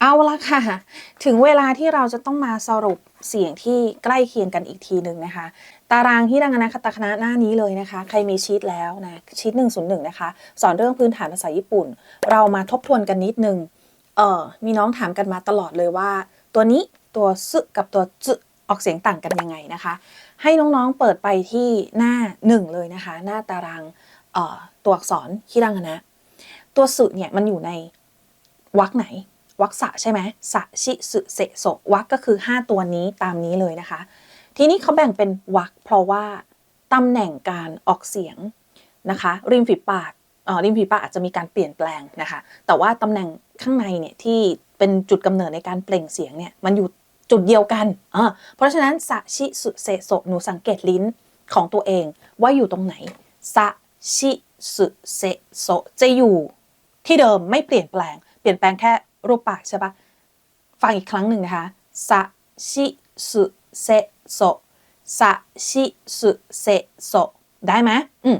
เอาละค่ะ ถึงเวลาที่เราจะต้องมาสรุปเสียงที่ใกล้เคียงกันอีกทีหนึ่งนะคะ ตารางที่ดังนะคตคณะหน้านี้เลยนะคะ ใครมีชีตแล้วนะชีต101 นะคะ สอนเรื่องพื้นฐานภาษาญี่ปุ่น เรามาทบทวนกันนิดนึงเออมีน้องถามกันมาตลอดเลยว่า ตัวนี้ตัวซึกับตัวจึออกเสียงต่างกันยังไงนะคะ ให้น้องๆเปิดไปที่หน้าหนึ่งเลยนะคะ หน้าตารางออตัวอักษรที่ดังนะตัวสึเนี่ยมันอยู่ในวรรคไหน วรรคสะใช่ไหมสะชิสึเสโสวรรคก็คือ 5 ตัวนี้ตามนี้เลยนะคะ ทีนี้เขาแบ่งเป็นวรรคเพราะว่าตำแหน่งการออกเสียงนะคะ ริมฝีปากอ่อริมฝีปากอาจจะมีการเปลี่ยนแปลงนะคะ แต่ว่าตำแหน่งข้างในเนี่ยที่เป็นจุดกำเนิดในการเปล่งเสียงเนี่ยมันอยู่จุดเดียวกันอ่าเพราะฉะนั้นสะชิสุเสโสหนูสังเกตลิ้นของตัวเองว่าอยู่ตรงไหนสะชิสุเสโสจะอยู่ที่เดิมไม่เปลี่ยนแปลง เปลี่ยนแปลงแค่ รูปปากใช่ปะฟังอีกครั้งหนึ่งนะคะสะชิสุเสะโสสะชิสุเสะโสได้ไหมอืม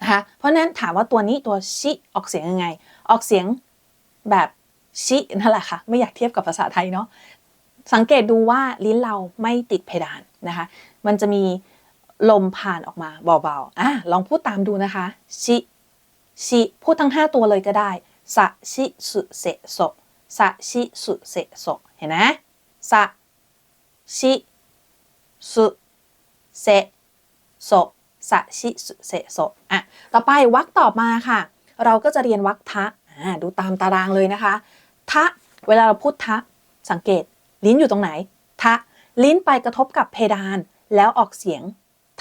นะคะเพราะนั้นถามว่าตัวนี้ตัวชิออกเสียงยังไง ออกเสียงแบบชินั่นแหละค่ะ ไม่อยากเทียบกับภาษาไทยเนาะสังเกตดูว่าลิ้นเราไม่ติดเพดานนะคะ มันจะมีลมผ่านออกมาเบาๆอะลองพูดตามดูนะคะชิชิพูดทั้ง 5 ตัวเลยก็ได้สะชิสุเสะโส สะชิสุเสโสเห็นไหมสะชิสุเสโสสะชิสุเสโสอะต่อไปวรรคต่อมาค่ะ เราก็จะเรียนวรรคทะอ่าดูตามตารางเลยนะคะ ทะ เวลาเราพูดทะ สังเกต ลิ้นอยู่ตรงไหน ทะ ลิ้นไปกระทบกับเพดาน แล้วออกเสียง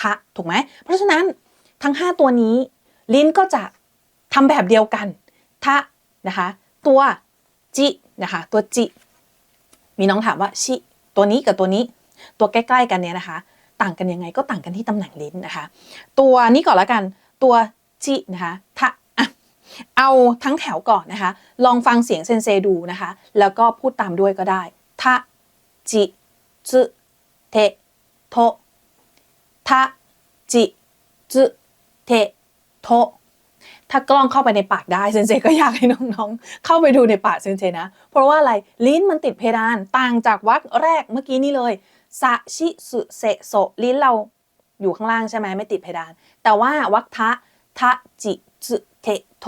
ทะ ถูกไหม เพราะฉะนั้นทั้ง 5 ตัวนี้ ลิ้นก็จะทำแบบเดียวกัน ทะ นะคะ ตัว จินะคะ ตัวจิ มีน้องถามว่าชิ ตัวนี้กับตัวนี้ ตัวใกล้ๆกันเนี่ยนะคะ ต่างกันยังไงก็ต่างกันที่ตำแหน่งลิ้นนะคะ ตัวนี้ก่อนละกัน ตัวจินะคะทะอะเอาทั้งแถวก่อนนะคะ ลองฟังเสียงเซนเซดูนะคะ แล้วก็พูดตามด้วยก็ได้ทะจิจุเทโททะจิจุเทโท ถ้ากล้องเข้าไปในปากได้เซนเซก็อยากให้น้องๆ เข้าไปดูในปากเซนเซนะ เพราะว่าอะไรลิ้นมันติดเพดานต่างจากวรรคแรกเมื่อกี้นี่เลยสะชิสุเสโสลิ้นเราอยู่ข้างล่างใช่ไหมไม่ติดเพดาน แต่ว่าวรรคทะทะจิจุเทโท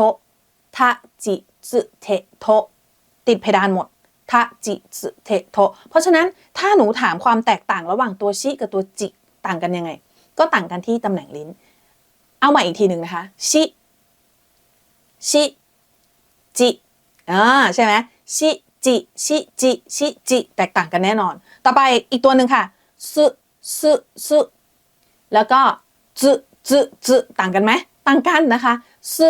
ทะจิจุเทโทติดเพดานหมดทะจิสึเทโทเพราะฉะนั้นถ้าหนูถามความแตกต่างระหว่างตัวชิกับตัวจิต่างกันยังไง ก็ต่างกันที่ตำแหน่งลิ้น เอาใหม่อีกทีหนึ่งนะคะ ชิ ชิจิอ่าใช่ไหมชิจิชิจิชิจิแตกต่างกันแน่นอน ต่อไปอีกตัวหนึ่งค่ะสึสึสึแล้วก็จึจึจึต่างกันไหมต่างกันนะคะสึ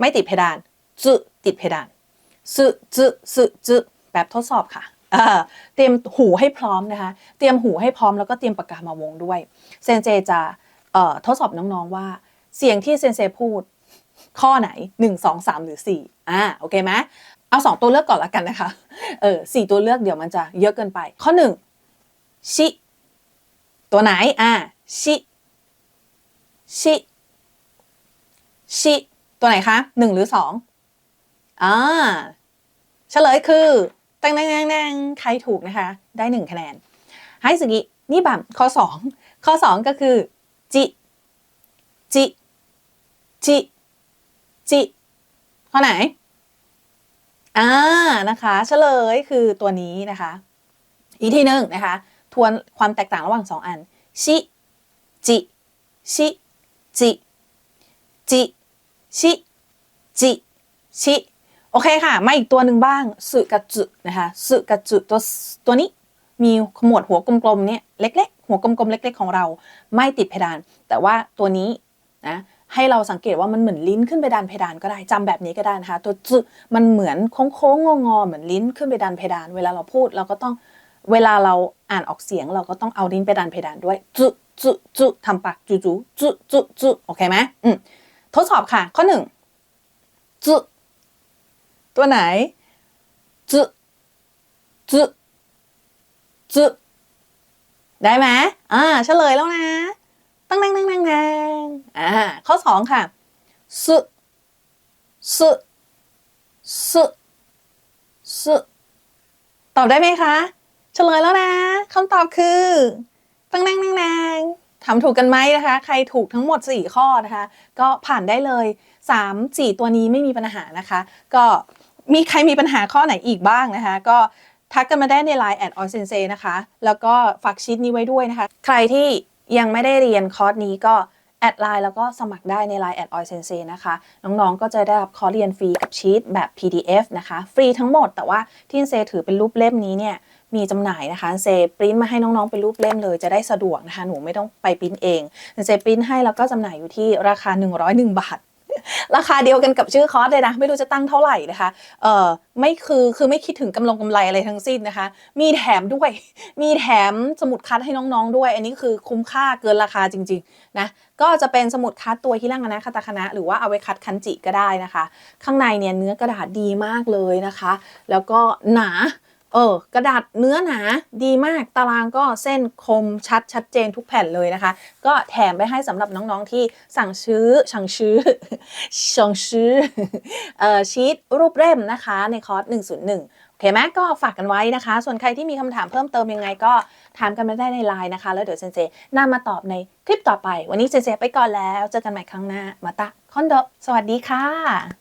ไม่ติดเพดานจึติดเพดานสึจึสึจึแบบทดสอบค่ะเตรียมหูให้พร้อมนะคะ เตรียมหูให้พร้อมแล้วก็เตรียมปากกามาวงด้วย เซนเจจะทดสอบน้องๆว่า เสียงที่เซนเซพูด ข้อไหน 1 2 3 หรือ 4 อ่าโอเคไหมเอา 2 ตัวเลือกก่อนละกันนะคะเออสตัวเลือกเดี๋ยวมันจะเยอะเกินไป ข้อ 1 ชิ ตัวไหน อ่าชิชิชิตัวไหนคะ 1 หรือ 2อ่าเฉลยคือแตงแดงแดงแดงใครถูกนะคะ ได้ 1 คะแนนให้สุกินี่แบบข้อ 2 ข้อ 2 ก็คือจิจิจิ จิข้อไหนอ่านะคะเฉลยคือตัวนี้นะคะ อีกทีหนึ่งนะคะ ทวนความแตกต่างระหว่างสองอันชิจิชิจิจิชิจิชิโอเคค่ะ มาอีกตัวหนึ่งบ้างสึกับจุนะคะสึกับจุตัวตัวนี้มีขมวดหัวกลมๆเนี่ยเล็ก ๆ หัวกลมๆเล็ก ๆ ของเรา ไม่ติดเพดาน แต่ว่าตัวนี้นะ ให้เราสังเกตว่ามันเหมือนลิ้นขึ้นไปดันเพดานก็ได้จำแบบนี้ก็ได้นะคะตัวจุมันเหมือนโค้งๆงอๆเหมือนลิ้นขึ้นไปดันเพดาน เวลาเราพูดเราก็ต้องเวลาเราอ่านออกเสียงเราก็ต้องเอาลิ้นไปดันเพดานด้วยจุจุจุทำปากจุจุจุจุจุโอเคไหมอืมทดสอบค่ะ ข้อหนึ่งจุตัวไหนจุจุจุได้ไหมอ่าเฉลยแล้วนะ ตั้งนั่งนั่งนั่งนั่งอ่าข้อสองค่ะสึสึสึสึตอบได้ไหมคะ เฉลยแล้วนะคำตอบคือตังแนงแนงแนงทำถูกกันไหมนะคะ ใครถูกทั้งหมด 4 ข้อนะคะ ก็ผ่านได้เลย 3 4 ตัวนี้ไม่มีปัญหานะคะ ก็มีใครมีปัญหาข้อไหนอีกบ้างนะคะ ก็ทักกันมาได้ใน Line แอดออเซนเซนะคะ แล้วก็ฝากชีตนี้ไว้ด้วยนะคะ ใครที่ ยังไม่ได้เรียนคอร์สนี้ก็แอดไลน์แล้วก็สมัครได้ใน Line แอดออยเซนเซนะคะ น้องๆ ก็จะได้รับคอร์สเรียนฟรีกับชีตแบบ PDF นะคะ ฟรีทั้งหมดแต่ว่าที่เซถือเป็นรูปเล่มนี้เนี่ยมีจำหน่ายนะคะเซปริ้นมาให้น้องๆเป็นรูปเล่มเลยจะได้สะดวกนะคะ หนูไม่ต้องไปปริ้นเองเซปริ้นให้แล้วก็จำหน่ายอยู่ที่ราคา 101 บาท ราคาเดียวกันกับชื่อคอร์สเลยนะ ไม่รู้จะตั้งเท่าไหร่นะคะเอ่อไม่คือคือไม่คิดถึงกำลงกำไรอะไรทั้งสิ้นนะคะ มีแถมด้วย มีแถมสมุดคัดให้น้องๆด้วย อันนี้คือคุ้มค่าเกินราคาจริงๆนะก็จะเป็นสมุดคัดตัวฮิรังนะคาตาคณะหรือว่าเอาไว้คัดคันจิก็ได้นะคะ ข้างในเนี่ยเนื้อกระดาษดีมากเลยนะคะ แล้วก็หนา เออกระดาษเนื้อหนาดีมากตารางก็เส้นคมชัดชัดเจนทุกแผ่นเลยนะคะ ก็แถมไปให้สำหรับน้องๆที่สั่งซื้อสั่งซื้อสั่งซื้อเอ่อชีตรูปเล่มนะคะในคอร์ส 101โอเคไหมก็ฝากกันไว้นะคะ ส่วนใครที่มีคำถามเพิ่มเติมยังไงก็ถามกันมาได้ในไลน์นะคะ แล้วเดี๋ยวเซนเซนำมาตอบในคลิปต่อไป วันนี้เซนเซไปก่อนแล้ว เจอกันใหม่ครั้งหน้ามาตะคอนโดสวัสดีค่ะ